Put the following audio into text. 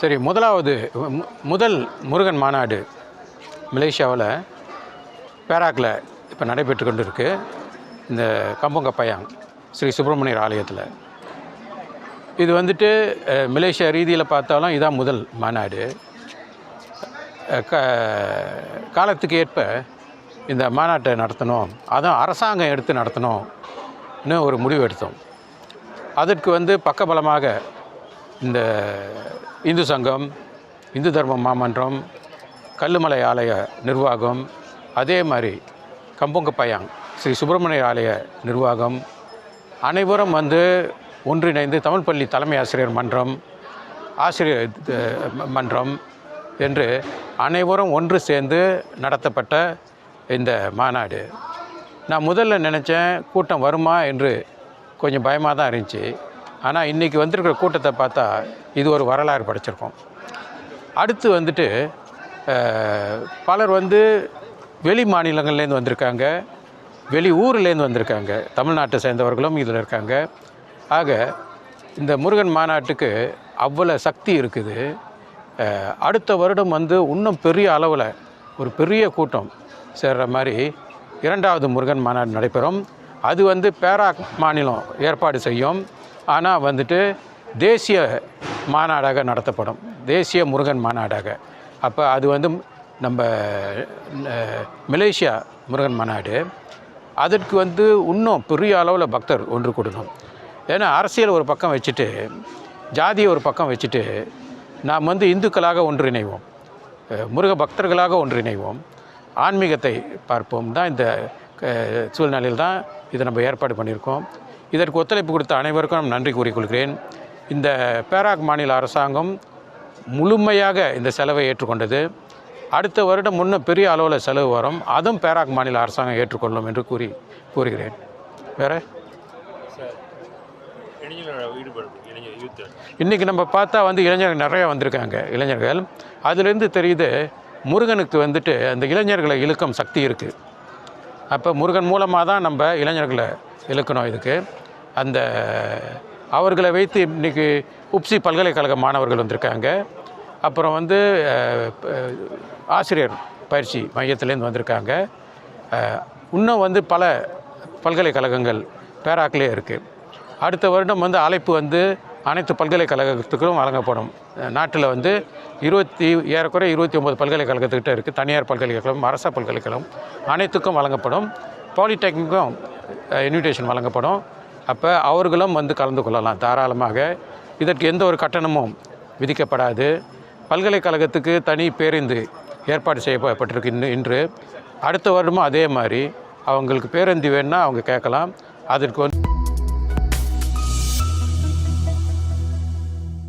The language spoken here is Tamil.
சரி முதலாவது முதல் முருகன் மாநாடு மலேசியாவில் பேராக்கில் இப்போ நடைபெற்று கொண்டு இருக்கு இந்த கம்பங்கப்பையாங் ஸ்ரீ சுப்பிரமணியர் ஆலயத்தில். இது வந்துட்டு மலேசியா ரீதியில் பார்த்தாலும் இதான் முதல் மாநாடு. க காலத்துக்கு ஏற்ப இந்த மாநாட்டை நடத்தணும். அதுவும் அரசாங்கம் எடுத்து நடத்தணும்னு ஒரு முடிவு எடுத்தோம். அதற்கு வந்து பக்கபலமாக இந்த இந்து சங்கம் இந்து தர்ம மாமன்றம் கல்லுமலை ஆலய நிர்வாகம் அதே மாதிரி கம்பொங்கப்பையாங் ஸ்ரீ சுப்பிரமணிய ஆலய நிர்வாகம் அனைவரும் வந்து ஒன்றிணைந்து தமிழ் பள்ளி தலைமை ஆசிரியர் மன்றம் ஆசிரியர் மன்றம் என்று அனைவரும் ஒன்று சேர்ந்து நடத்தப்பட்ட இந்த மாநாடு. நான் முதல்ல நினச்சேன் கூட்டம் வருமா என்று கொஞ்சம் பயமாக தான் இருந்துச்சு. ஆனால் இன்றைக்கி வந்திருக்கிற கூட்டத்தை பார்த்தா இது ஒரு வரலாறு படைச்சிருக்கோம். அடுத்து வந்துட்டு பலர் வந்து வெளி மாநிலங்கள்லேருந்து வந்திருக்காங்க. வெளி ஊர்லேருந்து வந்திருக்காங்க. தமிழ்நாட்டை சேர்ந்தவர்களும் இதில் இருக்காங்க. ஆக இந்த முருகன் மாநாட்டுக்கு அவ்வளோ சக்தி இருக்குது. அடுத்த வருடம் வந்து இன்னும் பெரிய அளவில் ஒரு பெரிய கூட்டம் சேர்கிற மாதிரி இரண்டாவது முருகன் மாநாடு நடைபெறும். அது வந்து பேராக் மாநிலம் ஏற்பாடு செய்யும். ஆனால் வந்துட்டு தேசிய மாநாடாக நடத்தப்படும். தேசிய முருகன் மாநாடாக. அப்போ அது வந்து நம்ம மலேசியா முருகன் மாநாடு. அதற்கு வந்து இன்னும் பெரிய அளவில் பக்தர் ஒன்று கூடணும். ஏன்னா அரசியல் ஒரு பக்கம் வச்சுட்டு ஜாதியை ஒரு பக்கம் வச்சுட்டு நாம் வந்து இந்துக்களாக ஒன்றிணைவோம். முருக பக்தர்களாக ஒன்றிணைவோம். ஆன்மீகத்தை பார்ப்போம். தான் இந்த சூழ்நிலையில் தான் இதை நம்ம ஏற்பாடு பண்ணியிருக்கோம். இதற்கு ஒத்துழைப்பு கொடுத்த அனைவருக்கும் நான் நன்றி கூறிக்கொள்கிறேன். இந்த பேராக் மாநில அரசாங்கம் முழுமையாக இந்த செலவை ஏற்றுக்கொண்டது. அடுத்த வருடம் முன்னே பெரிய அளவில் செலவு வரும். அதுவும் பேராக் மாநில அரசாங்கம் ஏற்றுக்கொள்ளும் என்று கூறி கூறுகிறேன். வேறு? இன்றைக்கி நம்ம பார்த்தா வந்து இளைஞர்கள் நிறையா வந்திருக்காங்க இளைஞர்கள். அதுலேருந்து தெரியுது முருகனுக்கு வந்துட்டு அந்த இளைஞர்களை இழுக்கும் சக்தி இருக்குது அப்போ முருகன் மூலமாக தான் நம்ம இளைஞர்களை இழுக்கணும் இதுக்கு. அந்த அவர்களை வைத்து இன்றைக்கி உப்சி பல்கலைக்கழக மாணவர்கள் வந்திருக்காங்க. அப்புறம் வந்து ஆசிரியர் பயிற்சி மையத்துலேருந்து வந்திருக்காங்க. இன்னும் வந்து பல பல்கலைக்கழகங்கள் பேராக்கிலே இருக்குது அடுத்த வருடம் வந்து அழைப்பு வந்து அனைத்து பல்கலைக்கழகத்துக்கும் வழங்கப்படும். நாட்டில் வந்து இருபத்தி ஏறக்குறைய இருபத்தி ஒம்பது பல்கலைக்கழகத்துக்கிட்ட இருக்குது தனியார் பல்கலைக்கழகம் அரச பல்கலைக்கழகம். அனைத்துக்கும் வழங்கப்படும். பாலிடெக்னிக்கும் இன்விடேஷன் வழங்கப்படும். அப்போ அவர்களும் வந்து கலந்து கொள்ளலாம் தாராளமாக. இதற்கு எந்த ஒரு கட்டணமும் விதிக்கப்படாது. பல்கலைக்கழகத்துக்கு தனி பேருந்து ஏற்பாடு செய்யப்பட்டிருக்கு இன்று இன்று. அடுத்த வருடமும் அதே மாதிரி. அவங்களுக்கு பேருந்து வேணுன்னா அவங்க கேட்கலாம். அதற்கு வந்து